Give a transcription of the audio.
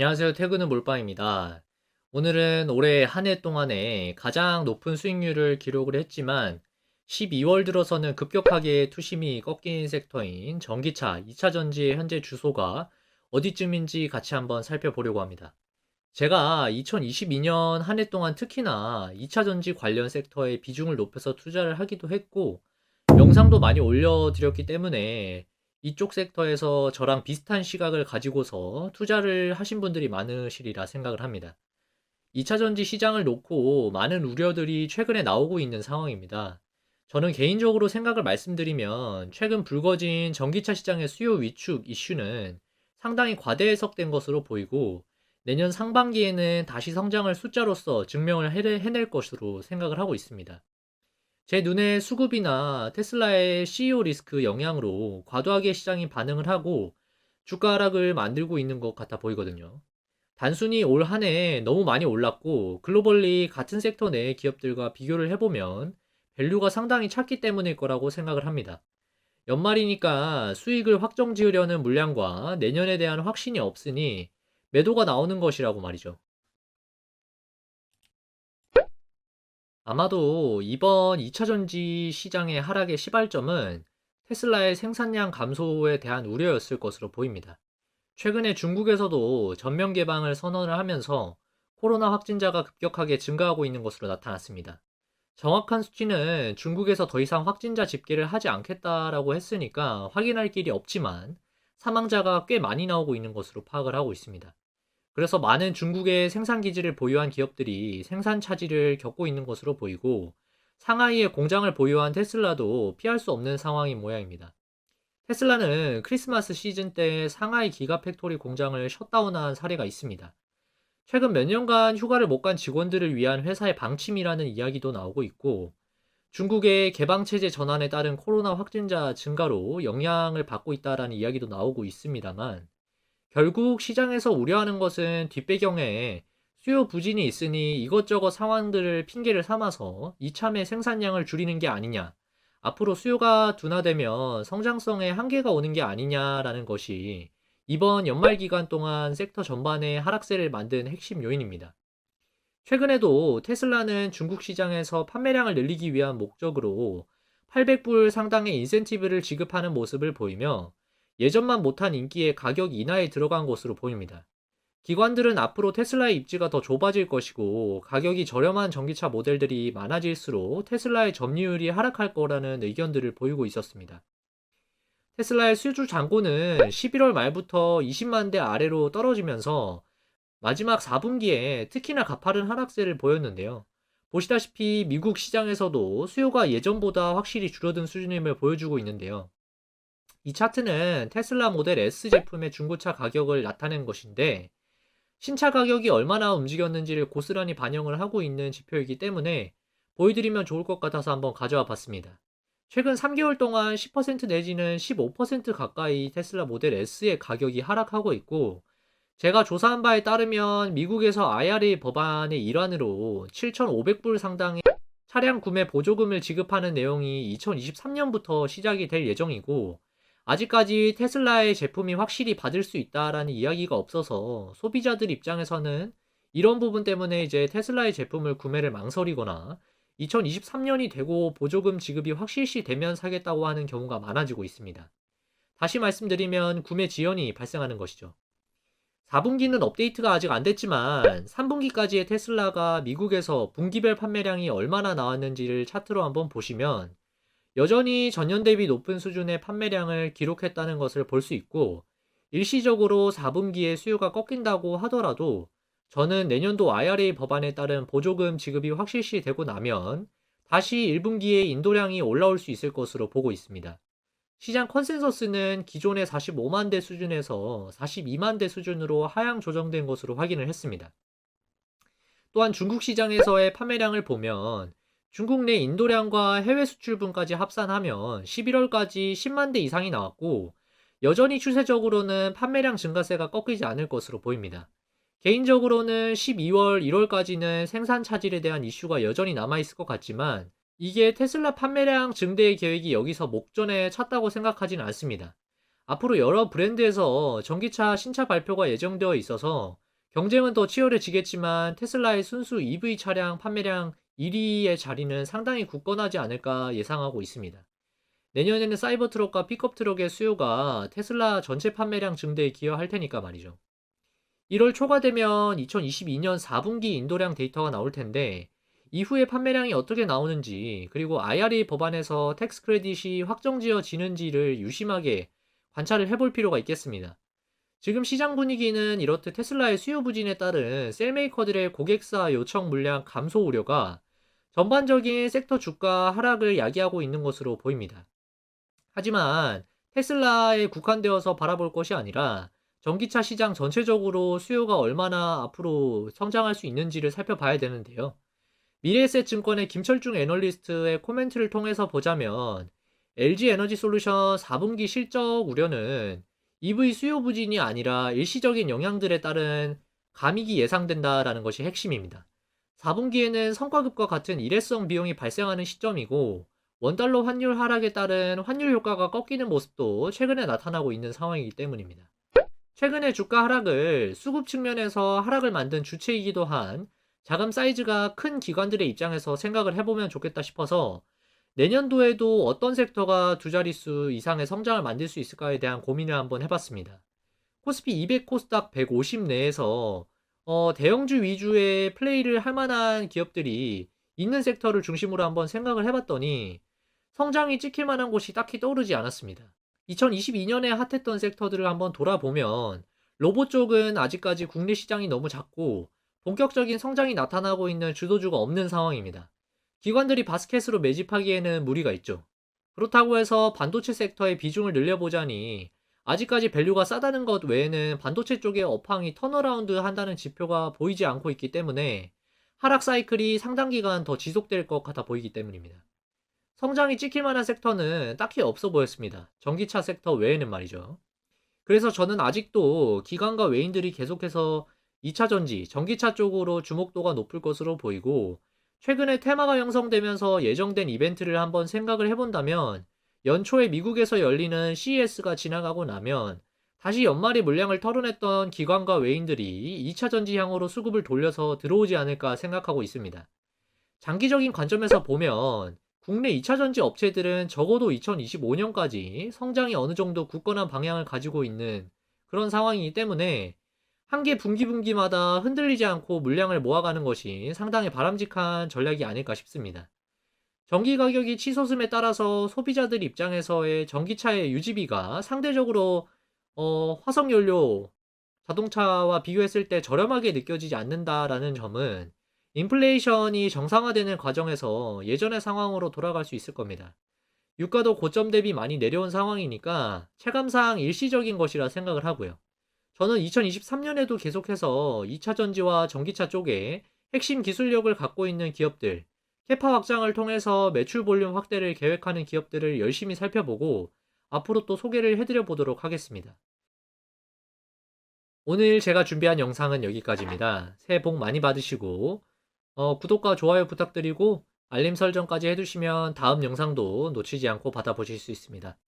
안녕하세요. 퇴근은 몰빵입니다. 오늘은 올해 한 해 동안에 가장 높은 수익률을 기록을 했지만 12월 들어서는 급격하게 투심이 꺾인 섹터인 전기차 2차 전지의 현재 주소가 어디쯤인지 같이 한번 살펴보려고 합니다. 제가 2022년 한 해 동안 특히나 2차 전지 관련 섹터에 비중을 높여서 투자를 하기도 했고 영상도 많이 올려드렸기 때문에 이쪽 섹터에서 저랑 비슷한 시각을 가지고서 투자를 하신 분들이 많으시리라 생각을 합니다. 2차 전지 시장을 놓고 많은 우려들이 최근에 나오고 있는 상황입니다. 저는 개인적으로 생각을 말씀드리면 최근 불거진 전기차 시장의 수요 위축 이슈는 상당히 과대 해석된 것으로 보이고 내년 상반기에는 다시 성장을 숫자로서 증명을 해낼 것으로 생각을 하고 있습니다. 제 눈에 수급이나 테슬라의 CEO 리스크 영향으로 과도하게 시장이 반응을 하고 주가 하락을 만들고 있는 것 같아 보이거든요. 단순히 올 한 해 너무 많이 올랐고 글로벌리 같은 섹터 내 기업들과 비교를 해보면 밸류가 상당히 작기 때문일 거라고 생각을 합니다. 연말이니까 수익을 확정 지으려는 물량과 내년에 대한 확신이 없으니 매도가 나오는 것이라고 말이죠. 아마도 이번 2차 전지 시장의 하락의 시발점은 테슬라의 생산량 감소에 대한 우려였을 것으로 보입니다. 최근에 중국에서도 전면 개방을 선언을 하면서 코로나 확진자가 급격하게 증가하고 있는 것으로 나타났습니다. 정확한 수치는 중국에서 더 이상 확진자 집계를 하지 않겠다라고 했으니까 확인할 길이 없지만 사망자가 꽤 많이 나오고 있는 것으로 파악을 하고 있습니다. 그래서 많은 중국의 생산 기지를 보유한 기업들이 생산 차질을 겪고 있는 것으로 보이고 상하이에 공장을 보유한 테슬라도 피할 수 없는 상황인 모양입니다. 테슬라는 크리스마스 시즌 때 상하이 기가 팩토리 공장을 셧다운한 사례가 있습니다. 최근 몇 년간 휴가를 못 간 직원들을 위한 회사의 방침이라는 이야기도 나오고 있고 중국의 개방체제 전환에 따른 코로나 확진자 증가로 영향을 받고 있다라는 이야기도 나오고 있습니다만 결국 시장에서 우려하는 것은 뒷배경에 수요 부진이 있으니 이것저것 상황들을 핑계를 삼아서 이참에 생산량을 줄이는 게 아니냐. 앞으로 수요가 둔화되면 성장성에 한계가 오는 게 아니냐라는 것이 이번 연말 기간 동안 섹터 전반의 하락세를 만든 핵심 요인입니다. 최근에도 테슬라는 중국 시장에서 판매량을 늘리기 위한 목적으로 800불 상당의 인센티브를 지급하는 모습을 보이며 예전만 못한 인기에 가격 인하에 들어간 것으로 보입니다. 기관들은 앞으로 테슬라의 입지가 더 좁아질 것이고 가격이 저렴한 전기차 모델들이 많아질수록 테슬라의 점유율이 하락할 거라는 의견들을 보이고 있었습니다. 테슬라의 수주 잔고는 11월 말부터 20만 대 아래로 떨어지면서 마지막 4분기에 특히나 가파른 하락세를 보였는데요. 보시다시피 미국 시장에서도 수요가 예전보다 확실히 줄어든 수준임을 보여주고 있는데요. 이 차트는 테슬라 모델 S 제품의 중고차 가격을 나타낸 것인데 신차 가격이 얼마나 움직였는지를 고스란히 반영을 하고 있는 지표이기 때문에 보여드리면 좋을 것 같아서 한번 가져와 봤습니다. 최근 3개월 동안 10% 내지는 15% 가까이 테슬라 모델 S의 가격이 하락하고 있고 제가 조사한 바에 따르면 미국에서 IRA 법안의 일환으로 7,500불 상당의 차량 구매 보조금을 지급하는 내용이 2023년부터 시작이 될 예정이고 아직까지 테슬라의 제품이 확실히 받을 수 있다라는 이야기가 없어서 소비자들 입장에서는 이런 부분 때문에 이제 테슬라의 제품을 구매를 망설이거나 2023년이 되고 보조금 지급이 확실시 되면 사겠다고 하는 경우가 많아지고 있습니다. 다시 말씀드리면 구매 지연이 발생하는 것이죠. 4분기는 업데이트가 아직 안 됐지만 3분기까지의 테슬라가 미국에서 분기별 판매량이 얼마나 나왔는지를 차트로 한번 보시면 여전히 전년 대비 높은 수준의 판매량을 기록했다는 것을 볼 수 있고 일시적으로 4분기에 수요가 꺾인다고 하더라도 저는 내년도 IRA 법안에 따른 보조금 지급이 확실시 되고 나면 다시 1분기에 인도량이 올라올 수 있을 것으로 보고 있습니다. 시장 컨센서스는 기존의 45만 대 수준에서 42만 대 수준으로 하향 조정된 것으로 확인을 했습니다. 또한 중국 시장에서의 판매량을 보면 중국 내 인도량과 해외 수출분까지 합산하면 11월까지 10만 대 이상이 나왔고 여전히 추세적으로는 판매량 증가세가 꺾이지 않을 것으로 보입니다. 개인적으로는 12월, 1월까지는 생산 차질에 대한 이슈가 여전히 남아있을 것 같지만 이게 테슬라 판매량 증대의 계획이 여기서 목전에 찼다고 생각하지는 않습니다. 앞으로 여러 브랜드에서 전기차 신차 발표가 예정되어 있어서 경쟁은 더 치열해지겠지만 테슬라의 순수 EV 차량 판매량 1위의 자리는 상당히 굳건하지 않을까 예상하고 있습니다. 내년에는 사이버 트럭과 픽업 트럭의 수요가 테슬라 전체 판매량 증대에 기여할 테니까 말이죠. 1월 초가 되면 2022년 4분기 인도량 데이터가 나올 텐데 이후에 판매량이 어떻게 나오는지 그리고 IRA 법안에서 텍스 크레딧이 확정지어지는지를 유심하게 관찰을 해볼 필요가 있겠습니다. 지금 시장 분위기는 이렇듯 테슬라의 수요 부진에 따른 셀메이커들의 고객사 요청 물량 감소 우려가 전반적인 섹터 주가 하락을 야기하고 있는 것으로 보입니다. 하지만 테슬라에 국한되어서 바라볼 것이 아니라 전기차 시장 전체적으로 수요가 얼마나 앞으로 성장할 수 있는지를 살펴봐야 되는데요. 미래에셋 증권의 김철중 애널리스트의 코멘트를 통해서 보자면 LG 에너지 솔루션 4분기 실적 우려는 EV 수요 부진이 아니라 일시적인 영향들에 따른 감익이 예상된다라는 것이 핵심입니다. 4분기에는 성과급과 같은 일회성 비용이 발생하는 시점이고 원달러 환율 하락에 따른 환율 효과가 꺾이는 모습도 최근에 나타나고 있는 상황이기 때문입니다. 최근의 주가 하락을 수급 측면에서 하락을 만든 주체이기도 한 자금 사이즈가 큰 기관들의 입장에서 생각을 해보면 좋겠다 싶어서 내년도에도 어떤 섹터가 두 자릿수 이상의 성장을 만들 수 있을까에 대한 고민을 한번 해봤습니다. 코스피 200 코스닥 150 내에서 어, 대형주 위주의 플레이를 할 만한 기업들이 있는 섹터를 중심으로 한번 생각을 해봤더니 성장이 찍힐 만한 곳이 딱히 떠오르지 않았습니다. 2022년에 핫했던 섹터들을 한번 돌아보면 로봇 쪽은 아직까지 국내 시장이 너무 작고 본격적인 성장이 나타나고 있는 주도주가 없는 상황입니다. 기관들이 바스켓으로 매집하기에는 무리가 있죠. 그렇다고 해서 반도체 섹터의 비중을 늘려보자니 아직까지 밸류가 싸다는 것 외에는 반도체 쪽의 업황이 턴어라운드 한다는 지표가 보이지 않고 있기 때문에 하락 사이클이 상당 기간 더 지속될 것 같아 보이기 때문입니다. 성장이 찍힐 만한 섹터는 딱히 없어 보였습니다. 전기차 섹터 외에는 말이죠. 그래서 저는 아직도 기관과 외인들이 계속해서 2차 전지, 전기차 쪽으로 주목도가 높을 것으로 보이고 최근에 테마가 형성되면서 예정된 이벤트를 한번 생각을 해본다면 연초에 미국에서 열리는 CES가 지나가고 나면 다시 연말에 물량을 털어냈던 기관과 외인들이 2차 전지 향으로 수급을 돌려서 들어오지 않을까 생각하고 있습니다. 장기적인 관점에서 보면 국내 2차 전지 업체들은 적어도 2025년까지 성장이 어느 정도 굳건한 방향을 가지고 있는 그런 상황이기 때문에 한 개 분기 분기마다 흔들리지 않고 물량을 모아가는 것이 상당히 바람직한 전략이 아닐까 싶습니다. 전기 가격이 치솟음에 따라서 소비자들 입장에서의 전기차의 유지비가 상대적으로 어, 화석연료 자동차와 비교했을 때 저렴하게 느껴지지 않는다라는 점은 인플레이션이 정상화되는 과정에서 예전의 상황으로 돌아갈 수 있을 겁니다. 유가도 고점 대비 많이 내려온 상황이니까 체감상 일시적인 것이라 생각을 하고요. 저는 2023년에도 계속해서 2차 전지와 전기차 쪽에 핵심 기술력을 갖고 있는 기업들, 캐파 확장을 통해서 매출 볼륨 확대를 계획하는 기업들을 열심히 살펴보고 앞으로 또 소개를 해드려 보도록 하겠습니다. 오늘 제가 준비한 영상은 여기까지입니다. 새해 복 많이 받으시고 어, 구독과 좋아요 부탁드리고 알림 설정까지 해두시면 다음 영상도 놓치지 않고 받아보실 수 있습니다.